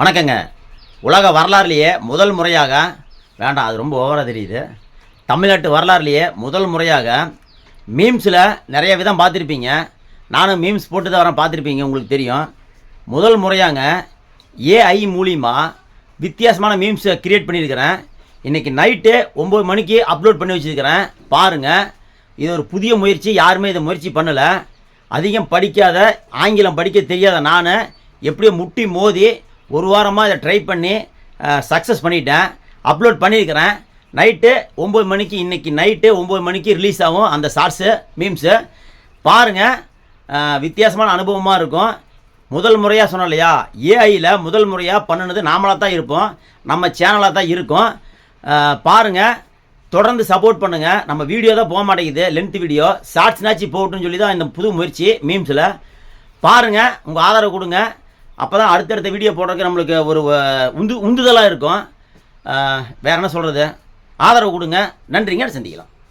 வணக்கங்க. உலக வரலாறுலேயே முதல் முறையாக வேண்டாம் அது ரொம்ப ஓவராக தெரியுது. தமிழ்நாட்டு வரலாறுலேயே முதல் முறையாக மீம்ஸில் நிறைய விதம் பார்த்துருப்பீங்க. நானும் மீம்ஸ் போட்டு தான் வரேன் பார்த்துருப்பீங்க உங்களுக்கு தெரியும். முதல் முறையாங்க ஏஐ மூலிமா வித்தியாசமான மீம்ஸை கிரியேட் பண்ணியிருக்கிறேன். இன்றைக்கி நைட்டு ஒம்பது மணிக்கு அப்லோட் பண்ணி வச்சுருக்கிறேன். பாருங்கள் இது ஒரு புதிய முயற்சி யாருமே இதை முயற்சி பண்ணலை. அதிகம் படிக்காத ஆங்கிலம் படிக்க தெரியாத நான் எப்படியோ முட்டி மோதி ஒரு வாரமாக இதை ட்ரை பண்ணி சக்ஸஸ் பண்ணிட்டேன். அப்லோட் பண்ணியிருக்கிறேன் நைட்டு ஒம்பது மணிக்கு இன்றைக்கி நைட்டு ஒம்பது மணிக்கு ரிலீஸ் ஆகும் அந்த ஷார்ட்ஸு மீம்ஸு பாருங்கள் வித்தியாசமான அனுபவமாக இருக்கும். முதல் முறையாக சொன்னோம் இல்லையா ஏஐயில் முதல் முறையாக பண்ணுனது நாமளாக தான் இருப்போம். நம்ம சேனலாக தான் இருக்கும். பாருங்கள் தொடர்ந்து சப்போர்ட் பண்ணுங்கள் நம்ம வீடியோ தான் போக மாட்டேங்குது. லென்த் வீடியோ ஷார்ட்ஸ்னாச்சு போட்டுன்னு சொல்லி தான் இந்த புது முயற்சி மீம்ஸில் பாருங்கள் உங்கள் ஆதரவு கொடுங்க. அப்போ தான் அடுத்தடுத்த வீடியோ போடுறதுக்கு நம்மளுக்கு ஒரு உந்து உந்துதலாக இருக்கும். வேறு வேற என்ன சொல்கிறது ஆதரவு கொடுங்க. நன்றிங்க. சந்திக்கலாம்.